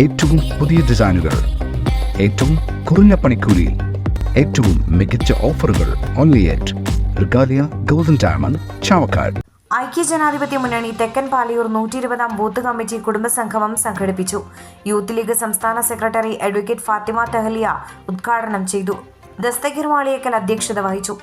ഏറ്റവും പുതിയ ഡിസൈനുകൾ ഏറ്റവും കുറഞ്ഞ പണിക്കൂലിയിൽ ഏറ്റവും മികച്ച ഓഫറുകൾ only at Regalia golden diamond Chavakkad. ഐക്യജനാധിപത്യ മുന്നണി തെക്കൻ പാലിയൂർ നൂറ്റി ഇരുപതാം ബൂത്ത് കമ്മിറ്റി കുടുംബസംഗമം സംഘടിപ്പിച്ചു. യൂത്ത് ലീഗ് സംസ്ഥാന സെക്രട്ടറി അഡ്വക്കേറ്റ് ഫാത്തിമ തെഹലിയ ഉദ്ഘാടനം ചെയ്തു. ദസ്തഗീർ വാളിയേക്കൽ അധ്യക്ഷത വഹിച്ചു.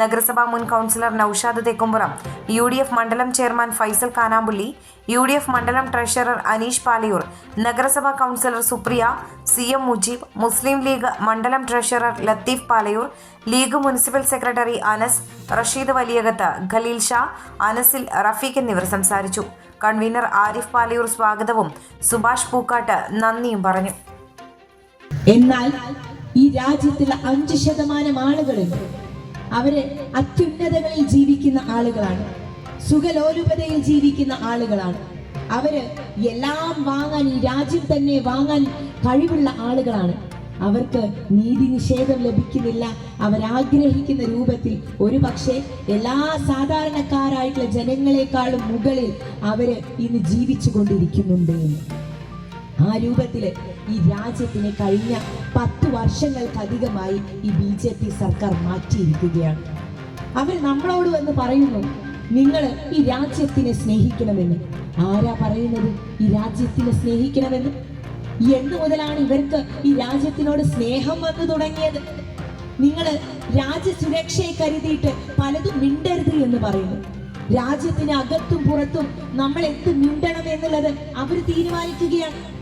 നഗരസഭാ മുൻ councillor Noushad Thekkumpuram U D F മണ്ഡലം chairman Faisal Kanampully U D F മണ്ഡലം ട്രഷറർ അനീഷ് പാലയൂർ നഗരസഭാ councillor Supriya C M Mujeeb Muslim League മണ്ഡലം treasurer Latheef Palayur League municipal secretary Anas Rasheed Valiyakath Khaleel Shah അനസിൽ Rafeeq എന്നിവർ സംസാരിച്ചു. Convener Arif Palayur സ്വാഗതവും സുഭാഷ് പൂക്കാട്ട് നന്ദിയും പറഞ്ഞു. എന്നാൽ ഈ രാജ്യത്തിലെ അഞ്ച് ശതമാനം ആളുകൾ അവർ അത്യുന്നതകളിൽ ജീവിക്കുന്ന ആളുകളാണ്. സുഖലോലുപതയിൽ ജീവിക്കുന്ന ആളുകളാണ്. അവർ എല്ലാം വാങ്ങാൻ ഈ രാജ്യം തന്നെ വാങ്ങാൻ കഴിവുള്ള ആളുകളാണ്. അവർക്ക് നീതി നിഷേധം ലഭിക്കുന്നില്ല. അവരാഗ്രഹിക്കുന്ന രൂപത്തിൽ ഒരു പക്ഷേ എല്ലാ സാധാരണക്കാരായിട്ടുള്ള ജനങ്ങളെക്കാളും മുകളിൽ അവർ ഇന്ന് ജീവിച്ചു കൊണ്ടിരിക്കുന്നുണ്ട് ആ രൂപത്തിൽ ഈ രാജ്യത്തിന് കഴിഞ്ഞ പത്ത് വർഷങ്ങൾക്കധികമായി ഈ ബി ജെ പി സർക്കാർ മാറ്റിയിരിക്കുകയാണ്. അവർ നമ്മളോട് വന്ന് പറയുന്നു നിങ്ങൾ ഈ രാജ്യത്തിനെ സ്നേഹിക്കണമെന്ന്. ആരാ പറയുന്നത്? ഈ രാജ്യത്തിനെ സ്നേഹിക്കണമെന്ന്. എന്ന് മുതലാണ് ഇവർക്ക് ഈ രാജ്യത്തിനോട് സ്നേഹം വന്നു തുടങ്ങിയത്. നിങ്ങൾ രാജ്യസുരക്ഷയെ കരുതിയിട്ട് പലതും മിണ്ടരുത് എന്ന് പറയുന്നു. രാജ്യത്തിന് അകത്തും പുറത്തും നമ്മൾ എന്ത് മിണ്ടണം എന്നുള്ളത് അവർ തീരുമാനിക്കുകയാണ്.